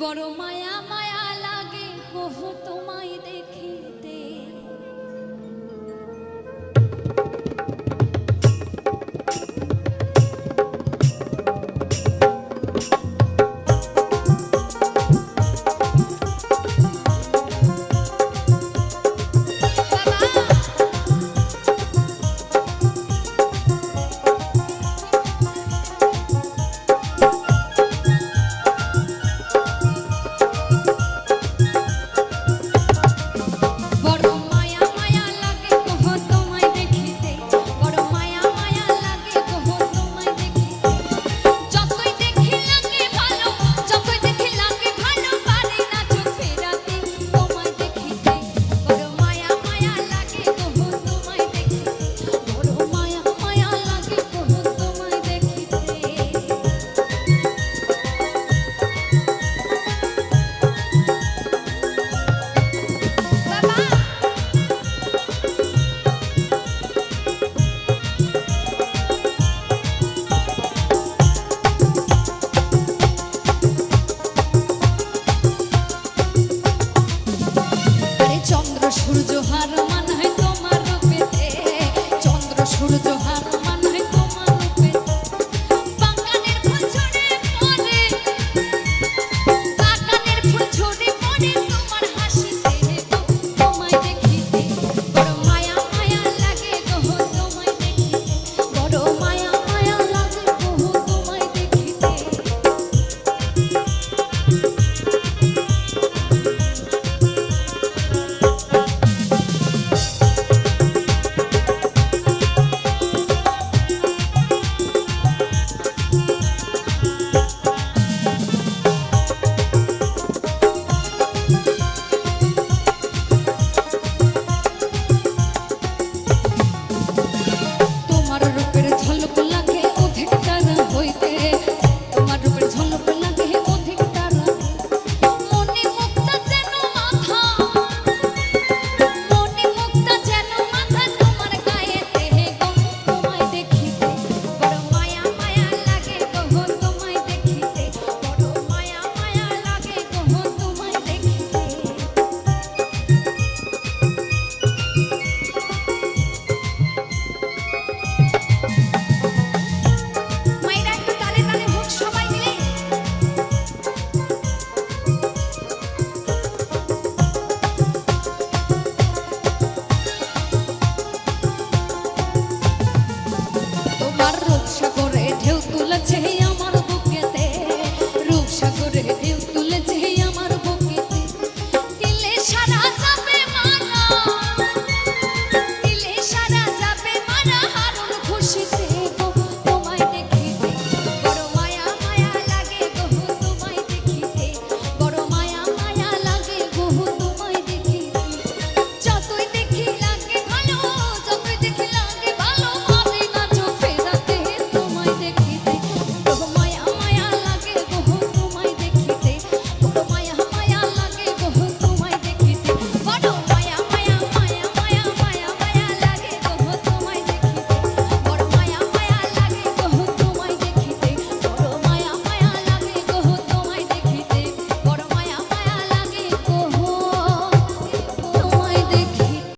বড় মায়া মায়া লাগে কহু তোমায় দেখে। চন্দ্র সূর্য হার মানা আশা করে ঢেউ তুলেছে